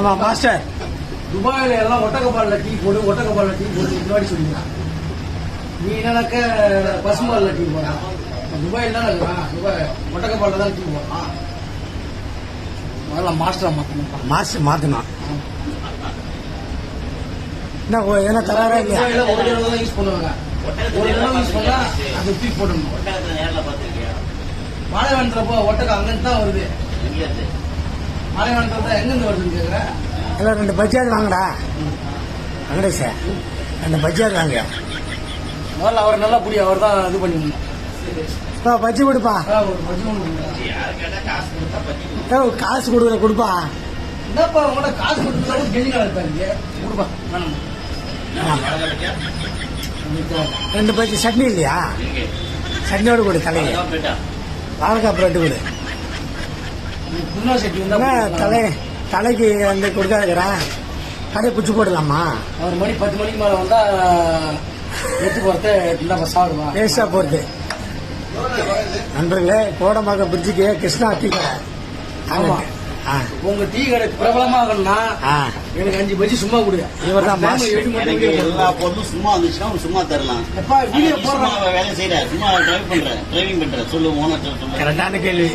ஆமா மாஸ்டர். துபாயில எல்லாம் ஒட்டக்கப்பால்ல டீ போடு ஒட்டக்கப்பால்ல டீ போடு முன்னாடி சொல்லிக்கலாம் நீ என்னன்னாக்க பசும்பால்ல டீ போடுறான் துபாயில் தான் துபாய். ஒட்டக்கப்பால்ல தான் டீ போடுறான் முதல்ல மாஸ்டரா மாத்தணும் மாஸ்டர் மாத்தணும். என்ன ஓ, என்ன தராரா இல்லையா? ஒரு தடவை தான் யூஸ் பண்ணுவாங்க. ஒரு தடவை யூஸ் பண்ணா அது தூக்கி போடணும். ஒட்டகத்தை நேரில் பார்த்துருக்கியா? பாலைவனத்துலப்போ ஒட்டகம் அங்கிருந்து தான் வருது. எல்லாம் ரெண்டு பஜ்ஜியாவது வாங்கடா. வெங்கடேஷ் ரெண்டு பஜ்ஜியாவது வாங்க. முதல்ல அவர் நல்லா புடி அவர் தான் இது ஓ, பஜ்ஜி கொடுப்பா. காசு கொடுக்குற கொடுப்பா. என்னப்பா உங்கள்ட்ட காசு கொடுத்து கெஞ்சி இருப்பாங்க கொடுப்பா ரெண்டு பஜ்ஜி சட்னி இல்லையா? சட்னியோடு கொடு தலையை வாழைக்காய் பிரெட்டு கொடு புண்ணா சட்டி வந்தா என்ன கொடுக்கலாம். தலை தலைக்கு வந்து கொடுக்காதுக்கிறேன் கடையை குச்சி போடலாமா? அவர் மணி பத்து மணிக்கு மேல வந்தா எடுத்து போறத இந்தாப்பா சாப்பிடுவா. வேஸ்டா போறது நண்பர்களே கோடம்பாக்கம் பிரிட்ஜுக்கு கிருஷ்ணா டீ கடை. ஆமா. ஆ. உங்க டீ கடை பிரபலமாகணும்னா ஆ. எனக்கு அஞ்சு பஜ்ஜி சும்மா கொடு இவர்தான் எல்லா பொருளும் சும்மா வந்துச்சுன்னா அவன் சும்மா தரலாம். எப்பா வீடியோ போடுறான். வேலை செய்யற சும்மா டிரைவ் பண்ற டிரைவிங் பண்ற சொல்லு ஓனர் கரெக்டான கேள்வி.